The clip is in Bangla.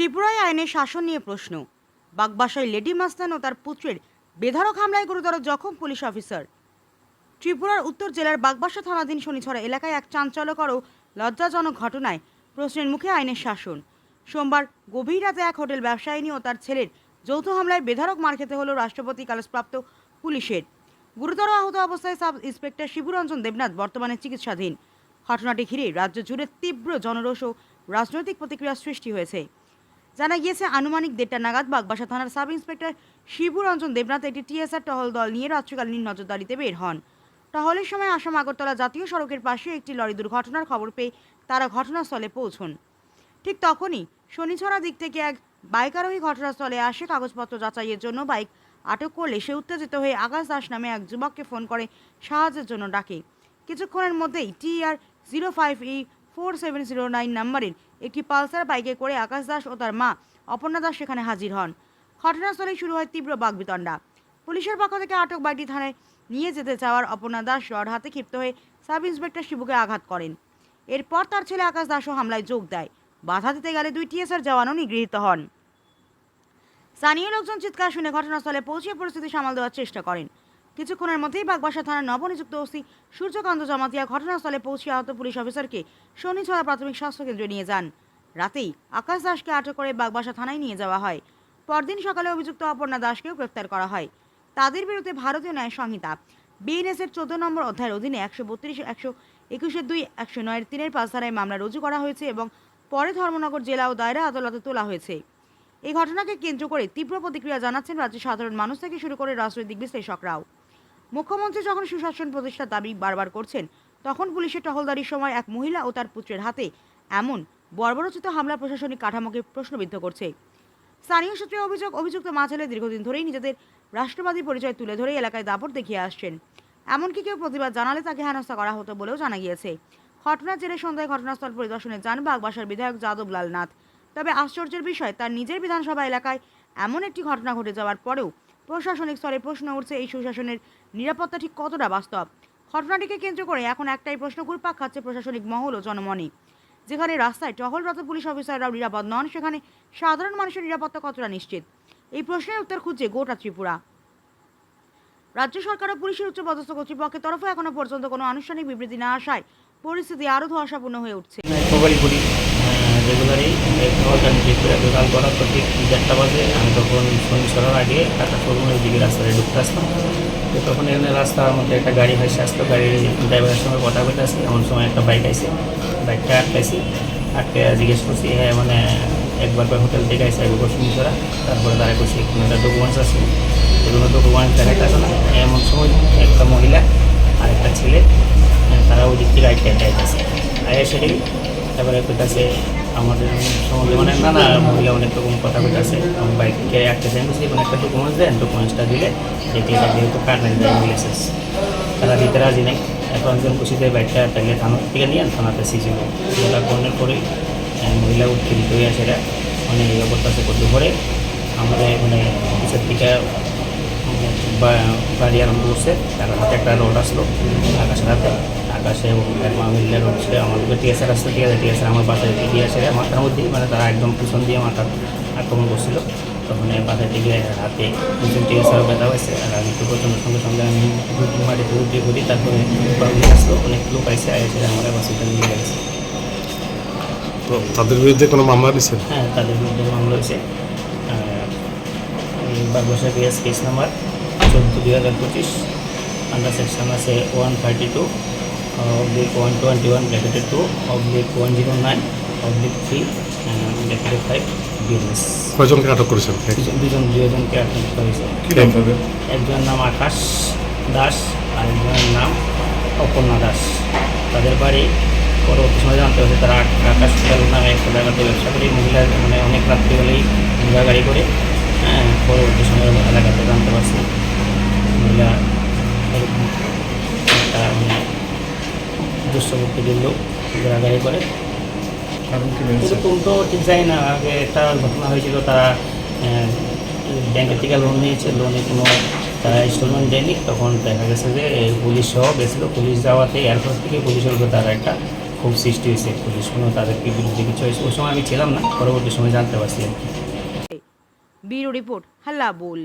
ত্রিপুরায় আইনের শাসন নিয়ে প্রশ্ন। বাগবাসায় লেডি মাস্তান ও তার পুত্রের বেধারক হামলায় গুরুতর জখম পুলিশ অফিসার। ত্রিপুরার উত্তর জেলার বাগবাসা থানাধীন শনিছড়া এলাকায় এক চাঞ্চল্যকর ও লজ্জাজনক ঘটনায় প্রশ্নের মুখে আইনের শাসন। সোমবার গভীর রাতে এক হোটেল ব্যবসায়িনী ও তার ছেলের যৌথ হামলায় বেধারক মার খেতে হলো রাষ্ট্রপতি কালসপ্রাপ্ত পুলিশের। গুরুতর আহত অবস্থায় সাব ইন্সপেক্টর শিবুরঞ্জন দেবনাথ বর্তমানে চিকিৎসাধীন। ঘটনাটি ঘিরে রাজ্য জুড়ে তীব্র জনরোষ ও রাজনৈতিক প্রতিক্রিয়া সৃষ্টি হয়েছে। জানা গিয়েছে, আনুমানিক দেড়টা নাগাদ বাগবাসা থানার সাব ইন্সপেক্টর শিবু রঞ্জন দেবনাথ একটি টিএসআর টহল দল নিয়ে রাত্রিকালীন নজরদারিতে বের হন। টহলের সময় আসাম আগরতলা জাতীয় সড়কের পাশে একটি লরি দুর্ঘটনার খবর পেয়ে তারা ঘটনাস্থলে পৌঁছন। ঠিক তখনই শনিছড়া দিক থেকে এক বাইক আরোহী ঘটনাস্থলে আসে। কাগজপত্র যাচাইয়ের জন্য বাইক আটক করলে সে উত্তেজিত হয়ে আকাশ দাস নামে এক যুবককে ফোন করে সাহায্যের জন্য ডাকে। কিছুক্ষণের মধ্যেই TR zero five E four seven zero nine নম্বরের একটি পালসার বাইকে করে আকাশ দাস ও তার মা অপর্ণা দাস সেখানে হাজির হন। ঘটনাস্থলেই শুরু হয় তীব্র বাগবিতণ্ডা। পুলিশের পক্ষ থেকে আটক বাইকটি থানায় নিয়ে যেতে চাওয়ার অপর্ণা দাস রড হাতে ক্ষিপ্ত হয়ে সাব ইন্সপেক্টর শিবুকে আঘাত করেন। এরপর তার ছেলে আকাশ দাসও হামলায় যোগ দেয়। বাধা দিতে গেলে দুই টিএসআর জওয়ানও নিগৃহীত হন। স্থানীয় লোকজন চিৎকার শুনে ঘটনাস্থলে পৌঁছে পরিস্থিতি সামাল দেওয়ার চেষ্টা করেন। কিছুক্ষণের মধ্যেই বাগবাসা থানার নবনিযুক্ত ওসি সূর্যকান্ত জমাতিয়া ঘটনাস্থলে পৌঁছে আহত পুলিশ অফিসারকে শনিছড়া প্রাথমিক স্বাস্থ্য কেন্দ্রে নিয়ে যান। রাতেই আকাশ দাসকে আটক করে বাগবাসা থানায় নিয়ে যাওয়া হয়। পরদিন সকালে অভিযুক্ত অপর্ণা দাসকেও গ্রেপ্তার করা হয়। তাদের বিরুদ্ধে ভারতীয় ন্যায় সংহিতা। বিএনএস এর চোদ্দ নম্বর অধ্যায়ের অধীনে একশো বত্রিশ, একশো একুশের দুই, একশো নয়ের তিনের পাঁচ ধারায় মামলা রুজু করা হয়েছে এবং পরে ধর্মনগর জেলা ও দায়রা আদালতে তোলা হয়েছে। এই ঘটনাকে কেন্দ্র করে তীব্র প্রতিক্রিয়া জানাচ্ছেন রাজ্যের সাধারণ মানুষ থেকে শুরু করে রাজনৈতিক বিশ্লেষকরাও। মুখ্যমন্ত্রী যখন সুশাসন প্রতিষ্ঠার দাবি বারবার করছেন, তখন পুলিশের টহলদারির সময় এক মহিলা ও তার পুত্রের হাতে এমন বর্বরচিত হামলা প্রশাসনিক কাঠামোকে প্রশ্নবিদ্ধ করছে। স্থানীয় সূত্রে অভিযোগ, অভিযুক্ত মা ছেলে দীর্ঘদিন ধরেই নিজেদের রাষ্ট্রবাদী পরিচয় তুলে ধরে এলাকায় দাপট দেখিয়ে আসছেন। এমনকি কেউ প্রতিবাদ জানালে তাকে হেনস্থা করা হতো বলেও জানা গিয়েছে। ঘটনার জেরে সন্ধ্যায় ঘটনাস্থল পরিদর্শনে যান বাগবাসার বিধায়ক যাদব লাল নাথ তবে আশ্চর্যের বিষয়, তার নিজের বিধানসভা এলাকায় এমন একটি ঘটনা ঘটে যাওয়ার পরেও প্রশাসনিক স্তরে প্রশ্ন উঠছে এই সুশাসনের নিরাপত্তা ঠিক কতটা বাস্তব? ঘটনাটিকে কেন্দ্র করে এখন একটাই প্রশ্ন ঘুরপাক খাচ্ছে প্রশাসনিক মহল ও জনমনে। যেখানে রাস্তায় টহলরত পুলিশ অফিসাররাও নিরাপদ নন, সেখানে সাধারণ মানুষের নিরাপত্তা কতটা নিশ্চিত? এই প্রশ্নের উত্তর খুঁজছে গোটা ত্রিপুরা। রাজ্য সরকার ও পুলিশের উচ্চপদস্থ কর্তৃপক্ষের তরফে এখনও পর্যন্ত কোনো আনুষ্ঠানিক বিবৃতি না আসায় পরিস্থিতি আরও ধোঁয়াশাপূর্ণ হয়ে উঠছে। মোবাইল করি রেগুলারই খাওয়াটা নিজে করে দোকান করার পর ঠিক দেড়টা বাজে আমি তখন ফোন সরার আগে টাটা শোরুমের দিকে রাস্তায় ঢুকতে আসতাম তো তখন এখানে রাস্তার মধ্যে একটা গাড়ি ভেসে আসতো গাড়ির ড্রাইভারের সঙ্গে কথা বলতে আসি। এমন সময় একটা বাইক আইসে বাইকটা আটকাইছি। আটকে জিজ্ঞেস করছি হ্যাঁ মানে একবার করে হোটেল থেকে আইসে একবার শুনি করা। তারপরে তারা করছি কোনো একটা ডকুমেন্টস আছে? এগুলো ডকুমেন্টস দেখাইতে না। এমন সময় একটা মহিলা আর একটা ছেলে হ্যাঁ, তারা ওই দিক থেকে আইতে আইতেছে আয়া সেটাই তারপরে কইতাছে আমাদের সম্বন্ধে মানে নানা মহিলা অনেক রকম কথা কইতাছে। আমি বাইককে একটা সেন্ড করছি কোনো একটা ডকুমেন্টস দেন ডকুমেন্টসটা দিলে যেটি এটা যেহেতু কার নাই ড্রাইভিং লাইসেন্স তারা দিতে রাজি নেই। এখন একজন খুশিতে বাইকটা তাহলে থানা থেকে নিয়ে থানাতে সিজি ওটা পরে আহ, মহিলা উত্তেজিত হয়ে সেটা মানে এই অবস্থাতে করতে পরে। আমাদের মানে থেকে বা- বাড়ি আরম্ভ করছে তার হাতে একটা রোড আসলো আকাশের হাতে। আকাশে এবং এক মামিল্লা রোড ছিল আমাদেরকে টিএসআর আসতে ঠিক আছে টিএসআর আমার বাসায় এগিয়ে আসে। মাথার মধ্যেই মানে তারা একদম পিছন দিয়ে মাথা আক্রমণ করছিল। তখন বাসায় থেকে হাতে পিছন টিএসআর ব্যথা হয়েছে আর আমি তো প্রচণ্ড সঙ্গে সঙ্গে আমি মাটিতে উঠে করি তারপরে বাবুলি আসলো। অনেক লোক আইসে। এসে আমার হসপিটাল নিয়ে গেছে। তো তাদের বিরুদ্ধে কোনো মামলা দিচ্ছেন হ্যাঁ তাদের বিরুদ্ধে মামলা হয়েছে বাগবাসা কেস কেস নাম্বার চোদ্দ দুই হাজার পঁচিশ আন্ডার সেকশন আছে one thirty two oblique one twenty one bracketed two oblique one zero nine oblique three bracketed five BNS কয়জনকে আটক করেছেন? দুজন দুজন দুজনকে আটক করা হয়েছে কি নাম তাদের? একজনের নাম আকাশ দাস আর একজনের নাম অপর্ণা দাস। তাদের বাড়ি পরবর্তী সময় জানতে হয়েছে তারা আকাশ হোটেল নামে একটা জায়গাতে ব্যবসা করে। মহিলা মানে অনেক রাত্রি হলেই মহিলা গাড়ি করে। হ্যাঁ পরবর্তী সময় এলাকাতে জানতে পারছি। মহিলা দুঃস্থভুক্তির লোক যারা গাড়ি করে। এরকম তো ঠিক জানি না, আগে একটা ঘটনা হয়েছিল, তারা ব্যাংকের থেকে লোন নিয়েছে লোনে কোনো, তারা ইনস্টলমেন্ট দেয়নি, তখন দেখা গেছে যে পুলিশ সহ গেছিল। পুলিশ যাওয়াতে এয়ারফোর্স থেকে পুলিশের উপর তারা একটা খুব সৃষ্টি হয়েছে। পুলিশ কোনো তাদেরকে বিরুদ্ধে কিছু হয়েছে, ওই সময় আমি ছিলাম না, পরবর্তী সময় জানতে পারছি আর কি। ব্যুরো রিপোর্ট হাল্লা বোল